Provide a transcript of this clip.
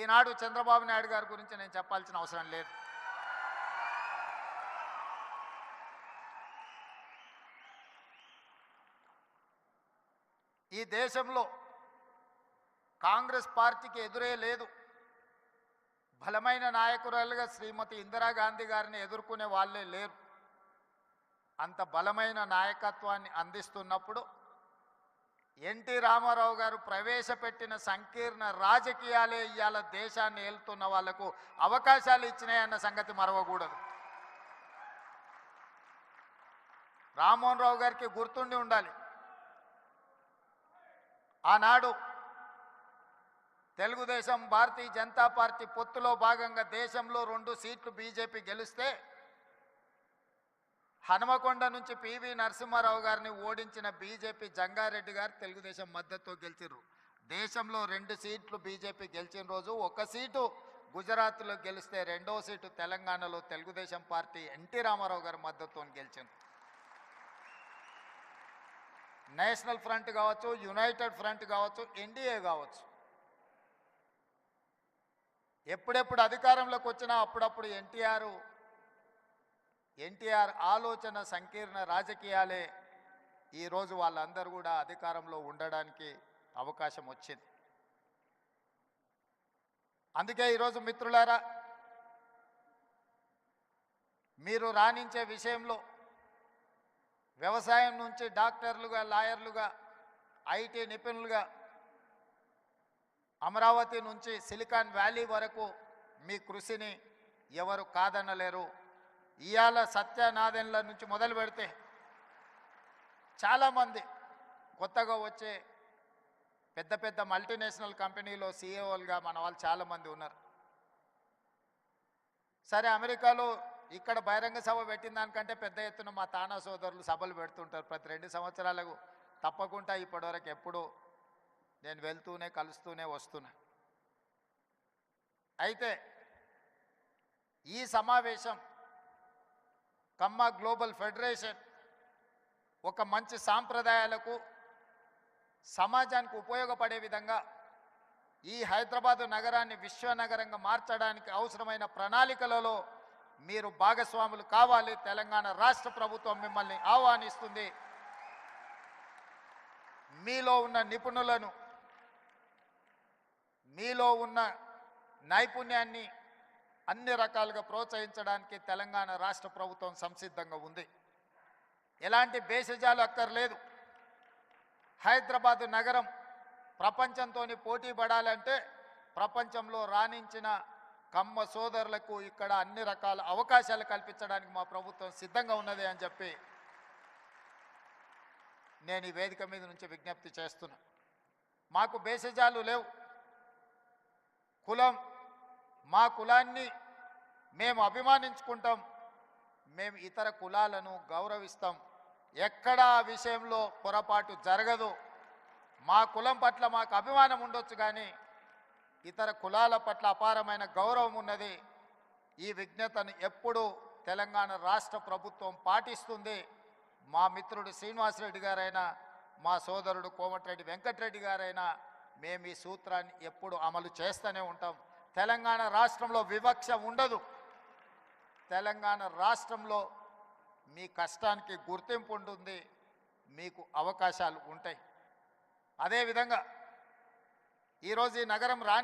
ఈనాడు చంద్రబాబు నాయుడు గారి గురించి నేను చెప్పాల్సిన అవసరం లేదు. ఈ దేశంలో కాంగ్రెస్ పార్టీకి ఎదురే లేదు. బలమైన నాయకురాలుగా శ్రీమతి ఇందిరాగాంధీ గారిని ఎదుర్కొనే వాళ్ళే లేరు. అంత బలమైన నాయకత్వాన్ని అందిస్తున్నప్పుడు ఎన్టీ రామారావు గారు ప్రవేశపెట్టిన సంకీర్ణ రాజకీయాలే ఇవాళ దేశాన్ని ఏలుతున్న వాళ్ళకు అవకాశాలు ఇచ్చినాయన్న సంగతి మరవకూడదు. రామ్మోహన్ రావు గారికి గుర్తుండి ఉండాలి. ఆనాడు తెలుగుదేశం భారతీయ జనతా పార్టీ పొత్తులో భాగంగా దేశంలో రెండు సీట్లు బీజేపీ గెలిస్తే హనుమకొండ నుంచి పివి నరసింహారావు గారిని ఓడించిన బీజేపీ జంగారెడ్డి గారు తెలుగుదేశం మద్దతుతో గెలిచిర్రు. దేశంలో రెండు సీట్లు బీజేపీ గెలిచిన రోజు ఒక సీటు గుజరాత్లో గెలిస్తే రెండో సీటు తెలంగాణలో తెలుగుదేశం పార్టీ ఎన్టీ రామారావు గారి మద్దతుతో గెలిచింది. నేషనల్ ఫ్రంట్ కావచ్చు యునైటెడ్ ఫ్రంట్ కావచ్చు ఎన్డీఏ కావచ్చు. ఎప్పుడెప్పుడు అధికారంలోకి వచ్చినా అప్పుడప్పుడు ఎన్టీఆర్ ఎన్టీఆర్ ఆలోచన సంకీర్ణ రాజకీయాలే. ఈరోజు వాళ్ళందరూ కూడా అధికారంలో ఉండడానికి అవకాశం వచ్చింది. అందుకే ఈరోజు మిత్రులారా మీరు రాణించే విషయంలో వ్యవసాయం నుంచి డాక్టర్లుగా లాయర్లుగా ఐటీ నిపుణులుగా అమరావతి నుంచి సిలికాన్ వ్యాలీ వరకు మీ కృషిని ఎవరు కాదనలేరు. ఇవాళ సత్యనాదెన్ల నుంచి మొదలు పెడితే చాలామంది కొత్తగా వచ్చే పెద్ద పెద్ద మల్టీనేషనల్ కంపెనీలో సీఈఓలుగా మన వాళ్ళు చాలామంది ఉన్నారు. సరే అమెరికాలో ఇక్కడ బహిరంగ సభ పెట్టిన దానికంటే పెద్ద ఎత్తున మా తానా సోదరులు సభలు పెడుతుంటారు. ప్రతి రెండు సంవత్సరాలకు తప్పకుండా ఇప్పటివరకు ఎప్పుడూ నేను వెళ్తూనే కలుస్తూనే వస్తున్నా. అయితే ఈ సమావేశం కమ్మ గ్లోబల్ ఫెడరేషన్ ఒక మంచి సాంప్రదాయాలకు సమాజానికి ఉపయోగపడే విధంగా ఈ హైదరాబాదు నగరాన్ని విశ్వనగరంగా మార్చడానికి అవసరమైన ప్రణాళికలలో మీరు భాగస్వాములు కావాలి. తెలంగాణ రాష్ట్ర ప్రభుత్వం మిమ్మల్ని ఆహ్వానిస్తుంది. మీలో ఉన్న నిపుణులను మీలో ఉన్న నైపుణ్యాన్ని అన్ని రకాలుగా ప్రోత్సహించడానికి తెలంగాణ రాష్ట్ర ప్రభుత్వం సంసిద్ధంగా ఉంది. ఎలాంటి భేషజాలు అక్కర్లేదు. హైదరాబాదు నగరం ప్రపంచంతో పోటీ పడాలంటే ప్రపంచంలో రాణించిన కమ్మ సోదరులకు ఇక్కడ అన్ని రకాల అవకాశాలు కల్పించడానికి మా ప్రభుత్వం సిద్ధంగా ఉన్నది అని చెప్పి నేను ఈ వేదిక మీద నుంచి విజ్ఞప్తి చేస్తున్నా. మాకు భేషజాలు లేవు. కులం మా కులాన్ని మేము అభిమానించుకుంటాం. మేము ఇతర కులాలను గౌరవిస్తాం. ఎక్కడ ఆ విషయంలో పొరపాటు జరగదు. మా కులం పట్ల మాకు అభిమానం ఉండొచ్చు కానీ ఇతర కులాల పట్ల అపారమైన గౌరవం ఉన్నది. ఈ విజ్ఞతను ఎప్పుడూ తెలంగాణ రాష్ట్ర ప్రభుత్వం పాటిస్తుంది. మా మిత్రుడు శ్రీనివాసరెడ్డి గారైనా మా సోదరుడు కోమటిరెడ్డి వెంకటరెడ్డి గారైనా మేము ఈ సూత్రాన్ని ఎప్పుడు అమలు చేస్తూనే ఉంటాం. తెలంగాణ రాష్ట్రంలో వివక్ష ఉండదు. తెలంగాణ రాష్ట్రంలో మీ కష్టానికి గుర్తింపు ఉంటుంది మీకు అవకాశాలు ఉంటాయి. అదేవిధంగా ఈరోజు ఈ నగరం రా